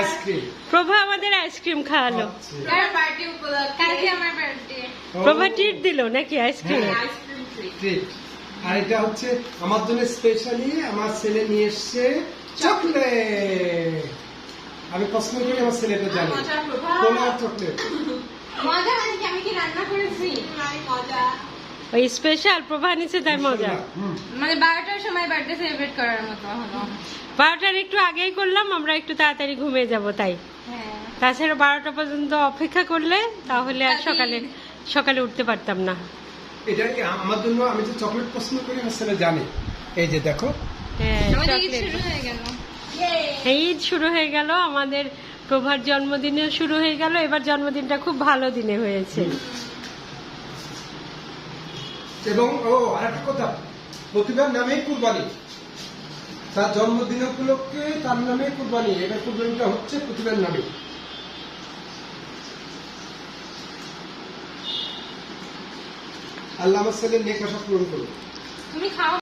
Ice cream. প্রভা আমাদের ice cream খাওয়ালো। কার birthday উপলক্ষে? কালকে আমার বার্থডে প্রভা ট্রিট দিল নাকি আইসক্রিম? হ্যাঁ। আইসক্রিম ট্রিট আর এটা হচ্ছে আমার জন্য স্পেশালি আমার ছেলে নিয়ে এসছে চকলেট আমি পছন্দ করি আমার ছেলেটা জানে। মজা প্রভা। কোলা চকলেট মজা মানে কি? আমি কি রান্না করেছি? মানে মজা। ওই স্পেশাল প্রভা নিচে তাই মজা। মানে বারোটার সময় বার্থডে সেলিব্রেট করার মতো হলো। বারোটার একটু আগেই করলাম আমরা একটু তাড়াতাড়ি ঘুমিয়ে যাব তাই। হ্যাঁ। তাছাড়া বারোটা পর্যন্ত অপেক্ষা করলে তাহলে আর সকালে সকালে উঠতে পারতাম না। এটা কি আমার জন্য আমি যে চকলেট পছন্দ করি ছেলে জানে। এই যে দেখো। হ্যাঁ ঈদ শুরু হয়ে গেল। এই শুরু হয়ে গেল আমাদের প্রভার জন্মদিনও শুরু হয়ে গেল এবার জন্মদিনটা খুব ভালো দিনে হয়েছে। এবং, ও, আরেকটা কথা। প্রতিভার নামেই কুরবানি। তার জন্মদিন উপলক্ষে তার নামে কুরবানি। এটা কুরবানিটা হচ্ছে প্রতিভার নামে। আল্লাহ আমার ছেলে নেক পূরণ করুন। তুমি খাও।